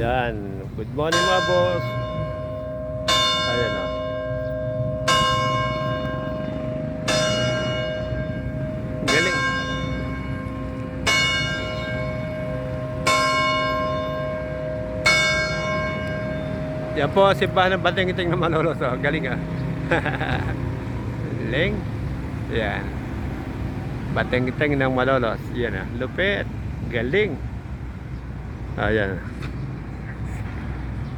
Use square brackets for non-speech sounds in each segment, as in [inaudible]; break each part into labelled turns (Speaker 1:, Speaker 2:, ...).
Speaker 1: Yan. Good morning mga boss. Ayan o. Galing. Yan po, simbahan ng bating-iting na malolos. Oh. Galing ah. [laughs] Galing. Yan. Bating-iting ng malolos. Yan ah. Lupit. Galing. Ayan.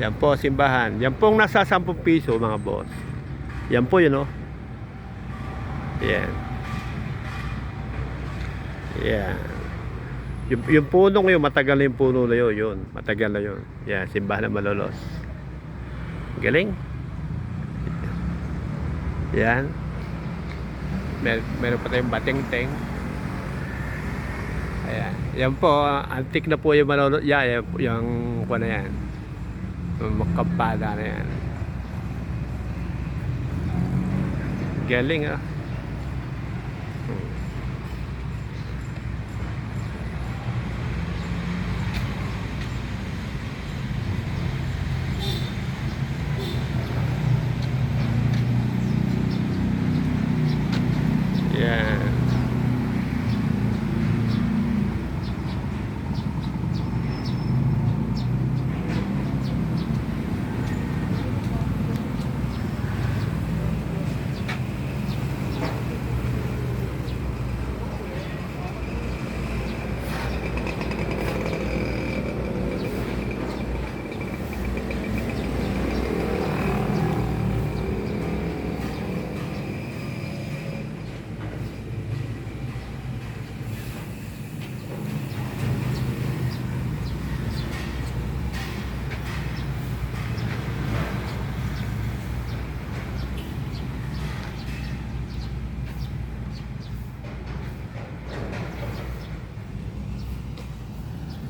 Speaker 1: Yan po, simbahan. Yan pong nasa 10 piso, mga boss. Yan po yun, oh. Yan. Yan. Yung, yung puno ngayon, matagal na yung puno na yun. Yun, matagal na yun. Yan, simbahan ng malolos. Galing. Yan. Mer meron pa tayong bating-ting. Ayan. Yan po, antik na po yung malolo. Yeah, yung, yung kuha na yan. Yung Magkampada na yan. Galing ah. Hmm. Yan.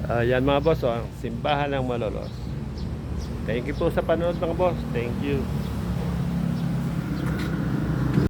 Speaker 1: Ayan mga boss, oh, simbahan ng Malolos. Thank you po sa panood mga boss. Thank you.